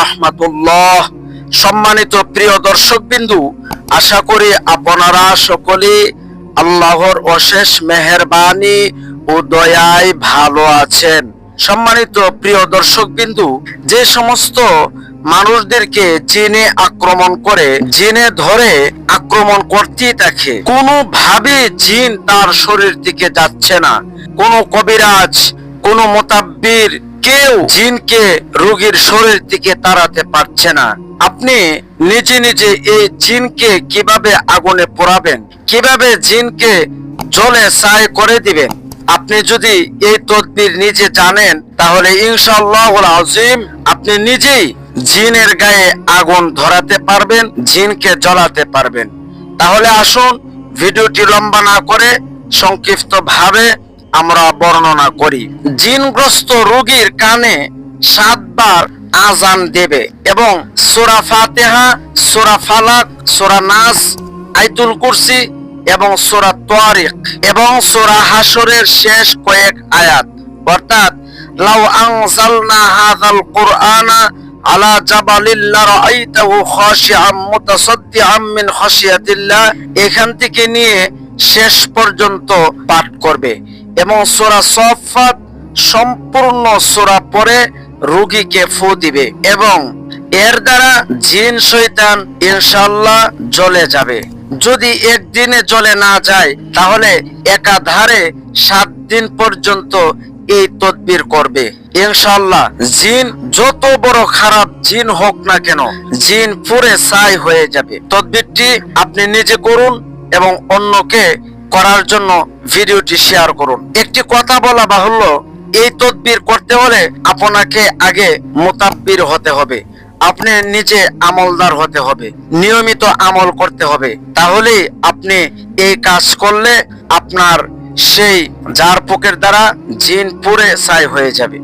রহমতুল্লাহ। সম্মানিত প্রিয় দর্শক বিন্দু আশা করি আপনারা সকলে আল্লাহর অশেষ মেহেরবানি ও দয়ায় ভালো আছেন। সম্মানিত প্রিয় দর্শক বিন্দু যে সমস্ত মানুষদেরকে জিনে আক্রমণ করে, জিনে ধরে আক্রমণ করতেই থাকে কোনোভাবে জিন তার শরীর থেকে যাচ্ছে না। কোনো কবিরাজ, কোনো মোতাব্বির কেউ জিনকে রোগীর শরীর থেকে তাড়াতে পারছে না। আপনি নিজে নিজে এই জিনকে কীভাবে আগুনে পোড়াবেন, কীভাবে জিনকে জলে ছাই করে দিবেন, আপনি যদি এই তদবির নিজে জানেন, তাহলে ইনশাআল্লাহ আজিম আপনি নিজেই জিনের গায়ে আগুন ধরাতে পারবেন, জিনকে জ্বলাতে পারবেন। তাহলে আসুন, ভিডিওটি লম্বা না করে সংক্ষিপ্ত ভাবে আমরা বর্ণনা করি। জিনগ্রস্ত রোগীর কানে সাতবার আজান দেবে এবং সোরা ফাতেহা, সোরা ফালাক, সোরা নাস আইতুল কুরসি এবং সোরা তোয়ারিক এবং সোরা হাসরের শেষ কয়েক আয়াত। অর্থাৎ, লাউ আনজালনা হাযাল কুরআনা আলা জাবালিল লারাআইতাহু খাশিআম মুতাসাদ্দিআম মিন খাশিয়াতিল্লাহ। এখান থেকে নিয়ে শেষ পর্যন্ত পাঠ করবে। এবং সোরা সফাত সম্পূর্ণ সোরা পরে রোগীকে ফু দিবে এবং এর দ্বারা জিন শয়তান ইনশাল্লাহ জ্বলে যাবে। যদি একদিনে জ্বলে না যায়, তাহলে একাধারে সাত দিন পর্যন্ত এই তদবির করবে। ইনশাল্লাহ জিন যত বড় খারাপ জিন হোক না কেন, জিন পুরে ছাই হয়ে যাবে। তদবিরটি আপনি নিজে করুন এবং অন্যকে করার জন্য ভিডিওটি শেয়ার করুন। একটি কথা বলা বাহুল্য, এই তদবির করতে হলে আপনাকে আগে মোতাব্বির হতে হবে। আপনি নিজে আমলদার হতে হবে, নিয়মিত আমল করতে হবে। তাহলেই আপনি এই কাজ করলে আপনার সেই জার পোকের দ্বারা জিন পুরে ছাই হয়ে যাবে।